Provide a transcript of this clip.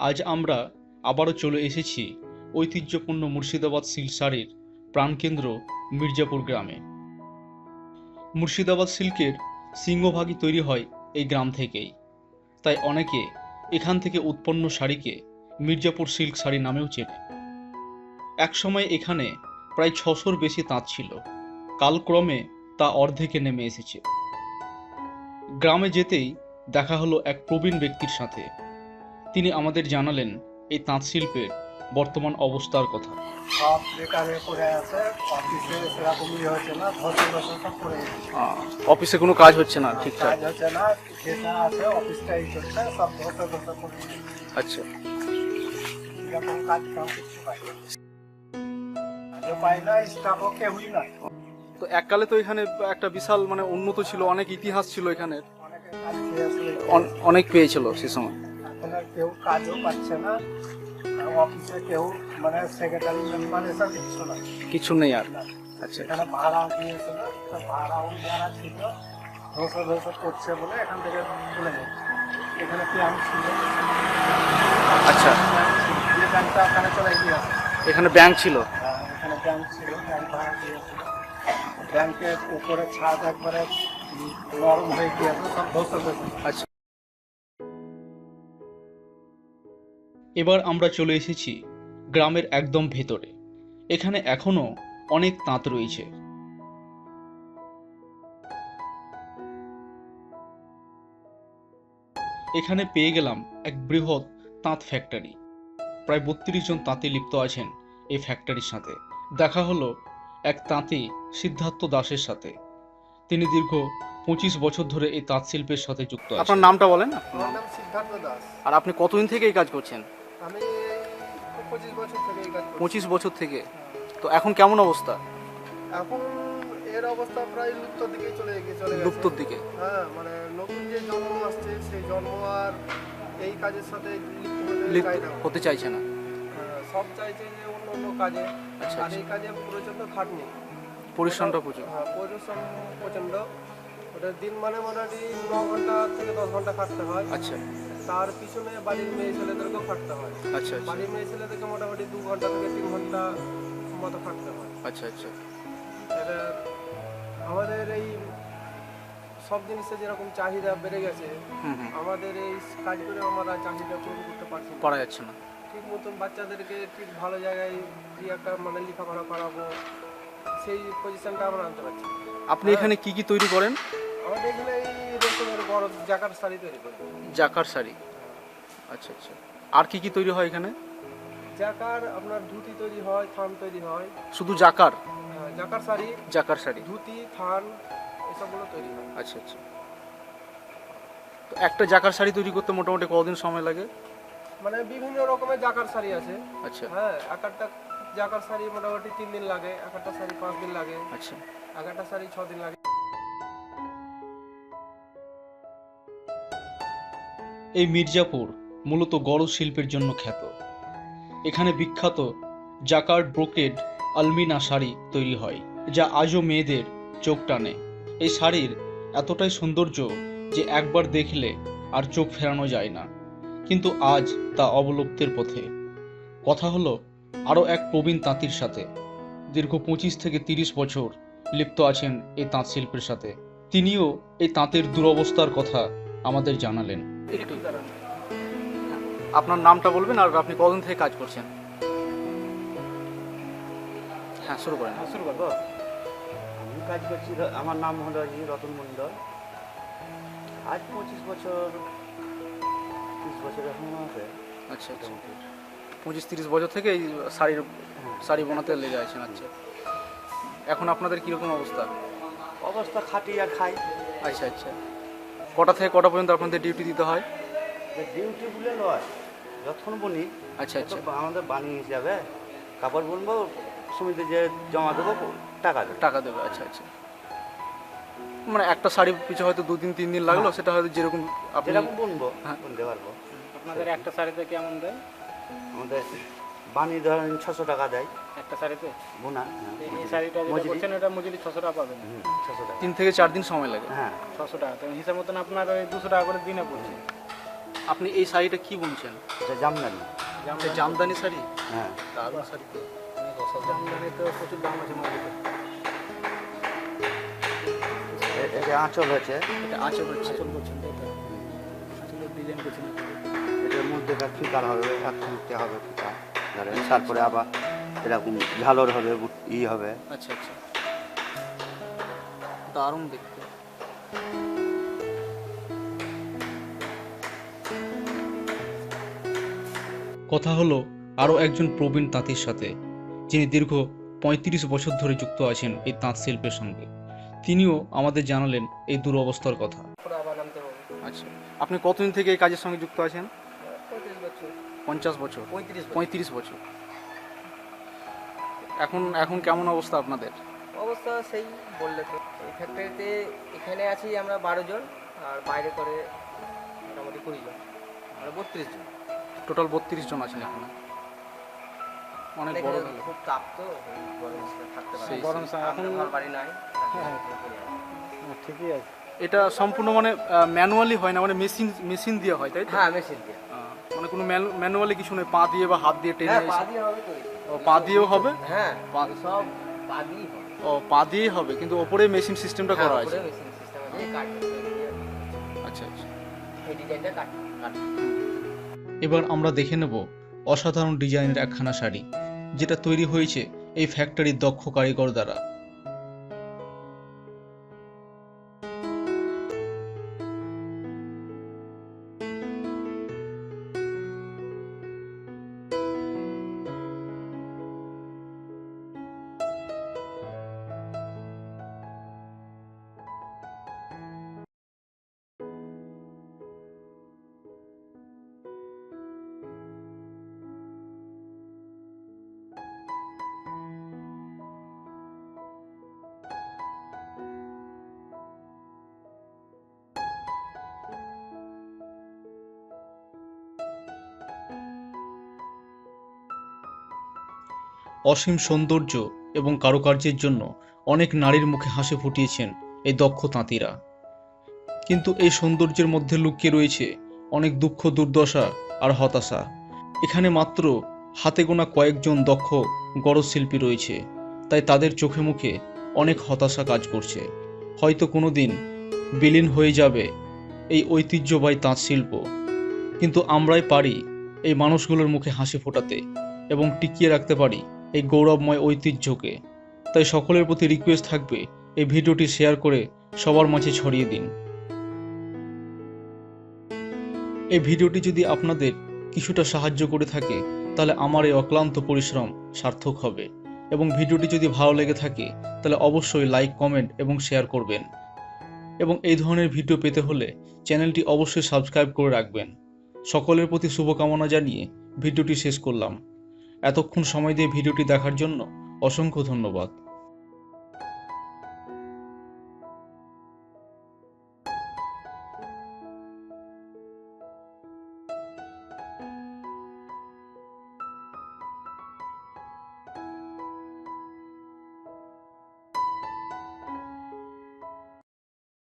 আজ আমরা আবারও চলে এসেছি ঐতিহ্যপূর্ণ মুর্শিদাবাদ সিল্ক শাড়ির প্রাণকেন্দ্র মির্জাপুর গ্রামে। মুর্শিদাবাদ সিল্কের সিংহভাগই তৈরি হয় এই গ্রাম থেকেই। তাই অনেকে এখান থেকে উৎপন্ন শাড়িকে মির্জাপুর সিল্ক শাড়ি নামেও চেনে। একসময় এখানে প্রায় ছশোর বেশি তাঁত ছিল। কালক্রমে তা অর্ধেকে নেমে এসেছে। গ্রামে যেতেই দেখা হলো এক প্রবীণ ব্যক্তির সাথে। তিনি আমাদের জানালেন এই তাঁত শিল্পের বর্তমান অবস্থার কথা। সব বেকারে পড়ে আছে অফিসে সেরকমই হচ্ছে না ধসে ধসে সব পড়ে অফিসে কোনো কাজ হচ্ছে না ঠিকঠাক? কাজ হচ্ছে না যেটা আছে অফিসটাই চলছে সব ধসে ধসে পড়ে আচ্ছা। এরকম কাজ কাম কিছু পাই পাই না স্টাফও কেউই নাই। তো এককালে তো এখানে একটা বিশাল মানে উন্নত ছিল অনেক ইতিহাস ছিল এখানে অনেক পেয়েছিল সে সময়। এখন কেউ কাজও পাচ্ছে না আর অফিসে কেউ মানে সেক্রেটারি মেম্বার এসব কিছু নাই কিছু নেই আর। আচ্ছা। এখানে ভাড়া দিয়েছিল তো ভাড়াও যারা ছিল ধসে ধসে করছে বলে এখান থেকে তুলে নেই এখানে প্ল্যান ছিল। আচ্ছা। ব্যাংকটা ওখানে চলে গিয়েছে। এখানে ব্যাংক ছিল? এখানে ব্যাংক ছিল ব্যাংক ভাড়া দিয়েছিল ব্যাংকের উপরে ছাদ একবারে নরম হয়ে গিয়েছে সব ধসে ধসে। আচ্ছা। এবার আমরা চলে এসেছি গ্রামের একদম ভেতরে। এখানে এখনও অনেক তাঁত রয়েছে। এখানে পেয়ে গেলাম এক বৃহৎ তাঁত ফ্যাক্টরি প্রায় বত্রিশ জন তাঁতি লিপ্ত আছেন এই ফ্যাক্টরির সাথে। দেখা হলো এক তাঁতি সিদ্ধার্থ দাসের সাথে। তিনি দীর্ঘ পঁচিশ বছর ধরে এই তাঁত শিল্পের সাথে যুক্ত আপনার নামটা বলেন। আমার নাম সিদ্ধার্থ দাস। আর আপনি কতদিন থেকে এই কাজ করছেন? আমি পঁচিশ বছর থেকে এই কাজ করছি। পঁচিশ বছর থেকে? তো এখন কেমন অবস্থা? এখন এর অবস্থা প্রায় লুপ্ত দিকে চলে গিয়ে চলে গেছে। লুপ্তর দিকে? হ্যাঁ মানে নতুন যে জন্ম আসছে সেই জন্ম আর এই কাজের সাথে লিপ্ত হতে লিপ্ত চায় না। হতে চাইছে না। হ্যাঁ, সব চাইছে যে অন্য অন্য কাজে। আচ্ছা, আর আচ্ছা। এই কাজে প্রচণ্ড খাটনি। পরিশ্রমটা প্রচুর হ্যাঁ পরিশ্রম প্রচণ্ড ওটা দিন মানে মোটামুটি ন ঘণ্টা থেকে দশ ঘণ্টা খাটতে হয়। আচ্ছা। তার পিছনে বাড়ির মেয়ে ছেলেদেরকেও খাটতে হয়। আচ্ছা আচ্ছা। বাড়ির মেয়ে ছেলেদেরকে মোটামুটি দু ঘণ্টা থেকে তিন ঘণ্টা মতো খাটতে হয়। আচ্ছা আচ্ছা। এটা আমাদের এই সব জিনিসের যেরকম চাহিদা বেড়ে গেছে আমাদের এই কাজ করে আমরা চাহিদা পূরণ করতে পারছি করা যাচ্ছে না। ঠিক মতন বাচ্চাদেরকে ঠিক ভালো জায়গায় কি একটা মানে লেখাপড়া করাবো সেই পজিশনটা আমরা আনতে পারছি আপনি এখানে কি কি তৈরি করেন? আমাদের এখানে এই বড় জাকার শাড়ি তৈরি করি। জাকার শাড়ি। আচ্ছা আচ্ছা। আর কি কি তৈরি হয় এখানে? জাকার আপনার ধুতি তৈরি হয় থান তৈরি হয়। শুধু জাকার? হ্যাঁ, জাকার শাড়ি জাকার শাড়ি। ধুতি থান এসবগুলো তৈরি হয়। আচ্ছা আচ্ছা। তো একটা জাকার শাড়ি তৈরি করতে মোটামুটি কতদিন সময় লাগে? মানে বিভিন্ন রকমের জাকার শাড়ি আছে। আচ্ছা। হ্যাঁ এক একটা জাকার শাড়ি মোটামুটি তিন দিন লাগে এক একটা শাড়ি পাঁচ দিন লাগে আচ্ছা। এক একটা শাড়ি ছ দিন লাগে। এই মির্জাপুর মূলত গড় শিল্পের জন্য খ্যাত। এখানে বিখ্যাত জাকার্ড ব্রোকেড আলমিনা শাড়ি তৈরি হয়, যা আজও মেয়েদের চোখ টানে। এই শাড়ির এতটাই সৌন্দর্য যে একবার দেখলে আর চোখ ফেরানো যায় না। কিন্তু আজ তা অবলুপ্তের পথে। কথা হলো আরও এক প্রবীণ তাঁতির সাথে। দীর্ঘ পঁচিশ থেকে তিরিশ বছর লিপ্ত আছেন এই তাঁত শিল্পের সাথে। তিনিও এই তাঁতের দুরবস্থার কথা আমাদের জানালেন। একটু আপনার নামটা বলবেন আর আপনি কদিন থেকে কাজ করছেন? হ্যাঁ শুরু করেন। শুরু করব আমি কাজ করছি আমার নাম হলো রতন মণ্ডল। আজ পঁচিশ বছর তিরিশ বছর এখন আচ্ছা আচ্ছা। পঁচিশ তিরিশ বছর থেকে এই শাড়ির শাড়ি বোনাতে লেগে আছেন আচ্ছা। এখন আপনাদের কীরকম অবস্থা? অবস্থা খাটি আর খাই। আচ্ছা আচ্ছা। কটা থেকে কটা পর্যন্ত আপনাদের ডিউটি দিতে হয়? ডিউটি বলে নয় যতক্ষণ বনি আচ্ছা আচ্ছা। আমাদের বানিয়ে হিসাবে কাপড় বুনবো সমিতি যে জমা দেবো টাকা দেবো। টাকা দেবে আচ্ছা আচ্ছা। মানে একটা শাড়ি পিছু হয়তো দুদিন তিন দিন লাগল সেটা হয়তো যেরকম আপনি যেরকম বুনবো হ্যাঁ। বুনতে পারব। আপনাদের একটা শাড়িতে কেমন দেয়? আমাদের বানিয়ে ধরেন ছশো টাকা দেয়। একটা শাড়িতে? বোনা এই শাড়িটা যেটা করছেন এটা মজুরি ছশো টাকা পাবেন। ছশো টাকা। তিন থেকে চার দিন সময় লাগে। হ্যাঁ। ছশো টাকা। তো হিসাব মতন আপনার ওই দুশো টাকা করে দিনে পড়ছে। আপনি এই শাড়িটা কি বুনছেন? এটা জামদানি। এটা জামদানি শাড়ি? হ্যাঁ। দারুণ শাড়ি তো। জামদানি তো প্রচুর দাম আছে মার্কেটে এটা আঁচল হয়েছে। এটা আঁচল হচ্ছে আচল করছেন তো ডিজাইন করছেন এটার মধ্যে ফিকার হবে? মুহূর্তে হবে? ফিকা ধরেন তারপরে আবার এরকম ঝালর হবে ই হবে। আচ্ছা আচ্ছা। দারুণ দেখতে। কথা হলো আরও একজন প্রবীণ তাঁতির সাথে যিনি দীর্ঘ পঁয়ত্রিশ বছর ধরে যুক্ত আছেন এই তাঁত শিল্পের সঙ্গে। তিনিও আমাদের জানালেন এই দুরবস্থার কথা। আচ্ছা আপনি কতদিন থেকে এই কাজের সঙ্গে যুক্ত আছেন? পঞ্চাশ বছর। পঁয়ত্রিশ বছর। এখন এখন কেমন অবস্থা আপনাদের? অবস্থা সেই বললে তো। এই ফ্যাক্টরিতে এখানে আছি আমরা বারো জন আর বাইরে করে মোটামুটি কুড়ি জন মানে বত্রিশ জন। টোটাল বত্রিশ জন আছেন এখানে। অনেক বড় খুব তাপ তো থাকতে পারে। গরম এখন ঘর বাড়ি নাই হ্যাঁ, ঠিকই আছে। এটা সম্পূর্ণ মানে ম্যানুয়ালি হয় না মানে মেশিন মেশিন দিয়ে হয় তাই তো? হ্যাঁ মেশিন দিয়ে। মানে কোনো ম্যানুয়ালি কিছু নেই পা দিয়ে বা হাত দিয়ে টেনে হ্যাঁ পা দিয়ে হবে তো। ও, পা দিয়েও হবে? হ্যাঁ সব পা দিয়েই হবে। ও পা দিয়েই হবে কিন্তু ওপরে মেশিন সিস্টেমটা করা আছে মেশিন সিস্টেম আছে কাট আচ্ছা আচ্ছা। এই ডিজাইনটা কাট কাট এবার আমরা দেখে নেব অসাধারণ ডিজাইনের একখানা শাড়ি যেটা তৈরি হয়েছে এই ফ্যাক্টরির দক্ষ কারিগর দ্বারা। অসীম সৌন্দর্য এবং কারুকার্যের জন্য অনেক নারীর মুখে হাসি ফুটিয়েছেন এই দক্ষ তাঁতিরা। কিন্তু এই সৌন্দর্যের মধ্যে লুকিয়ে রয়েছে অনেক দুঃখ, দুর্দশা আর হতাশা। এখানে মাত্র হাতে গোনা কয়েকজন দক্ষ গরজ শিল্পী রয়েছে, তাই তাদের চোখে মুখে অনেক হতাশা কাজ করছে। হয়তো কোনো দিন বিলীন হয়ে যাবে এই ঐতিহ্যবাহী তাঁত শিল্প, কিন্তু আমরাই পারি এই মানুষগুলোর মুখে হাসি ফোটাতে এবং টিকিয়ে রাখতে পারি এই গৌরবময় ঐতিহ্যকে। তাই সকলের প্রতি রিকোয়েস্ট থাকবে এই ভিডিওটি শেয়ার করে সবার মাঝে ছড়িয়ে দিন। এই ভিডিওটি যদি আপনাদের কিছুটা সাহায্য করে থাকে, তাহলে আমার এই অক্লান্ত পরিশ্রম সার্থক হবে। এবং ভিডিওটি যদি ভালো লেগে থাকে, তাহলে অবশ্যই লাইক কমেন্ট এবং শেয়ার করবেন। এবং এই ধরনের ভিডিও পেতে হলে চ্যানেলটি অবশ্যই সাবস্ক্রাইব করে রাখবেন। সকলের প্রতি শুভকামনা জানিয়ে ভিডিওটি শেষ করলাম। এতক্ষণ সময় দিয়ে ভিডিওটি দেখার জন্য অসংখ্য ধন্যবাদ।